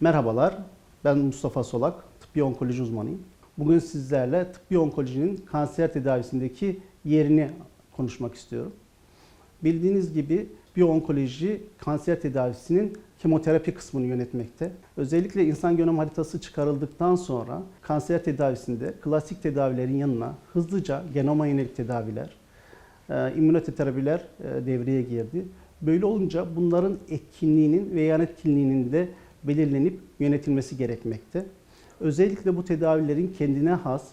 Merhabalar, ben Mustafa Solak, tıbbi onkoloji uzmanıyım. Bugün sizlerle tıbbi onkolojinin kanser tedavisindeki yerini konuşmak istiyorum. Bildiğiniz gibi biyoonkoloji kanser tedavisinin kemoterapi kısmını yönetmekte. Özellikle insan genom haritası çıkarıldıktan sonra kanser tedavisinde klasik tedavilerin yanına hızlıca genoma yönelik tedaviler, e, immünoterapiler e, devreye girdi. Böyle olunca bunların etkinliğinin ve yan etkinliğinin de belirlenip yönetilmesi gerekmekte. Özellikle bu tedavilerin kendine has,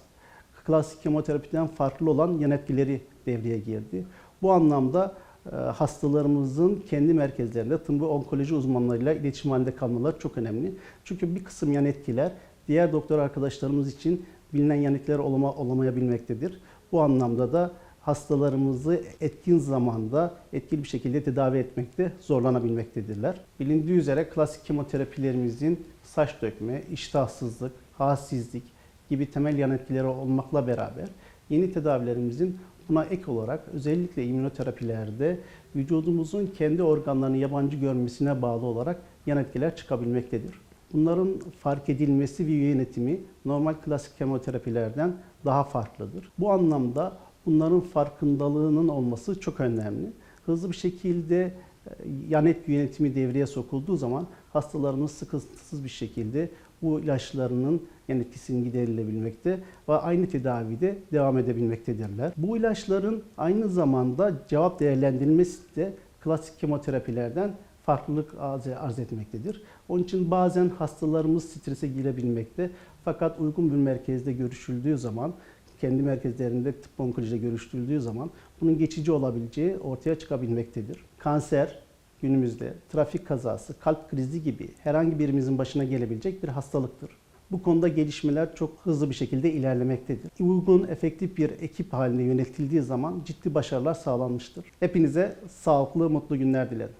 klasik kemoterapiden farklı olan yan etkileri devreye girdi. Bu anlamda e, hastalarımızın kendi merkezlerinde tıbbi onkoloji uzmanlarıyla iletişim halinde kalmaları çok önemli. Çünkü bir kısım yan etkiler diğer doktor arkadaşlarımız için bilinen yan etkiler olama, olamayabilmektedir. Bu anlamda da hastalarımızı etkin zamanda etkili bir şekilde tedavi etmekte zorlanabilmektedirler. Bilindiği üzere klasik kemoterapilerimizin saç dökme, iştahsızlık, halsizlik gibi temel yan etkileri olmakla beraber yeni tedavilerimizin buna ek olarak özellikle immünoterapilerde vücudumuzun kendi organlarını yabancı görmesine bağlı olarak yan etkiler çıkabilmektedir. Bunların fark edilmesi ve yönetimi normal klasik kemoterapilerden daha farklıdır. Bu anlamda bunların farkındalığının olması çok önemli. Hızlı bir şekilde e, yan etki yönetimi devreye sokulduğu zaman hastalarımız sıkıntısız bir şekilde bu ilaçlarının yan etkisinin giderilebilmekte ve aynı tedavide devam edebilmektedirler. Bu ilaçların aynı zamanda cevap değerlendirilmesi de klasik kemoterapilerden farklılık arz etmektedir. Onun için bazen hastalarımız strese girebilmekte fakat uygun bir merkezde görüşüldüğü zaman kendi merkezlerinde tıp onkolojide görüştürüldüğü zaman bunun geçici olabileceği ortaya çıkabilmektedir. Kanser günümüzde trafik kazası, kalp krizi gibi herhangi birimizin başına gelebilecek bir hastalıktır. Bu konuda gelişmeler çok hızlı bir şekilde ilerlemektedir. Uygun, efektif bir ekip halinde yönetildiği zaman ciddi başarılar sağlanmıştır. Hepinize sağlıklı, mutlu günler dilerim.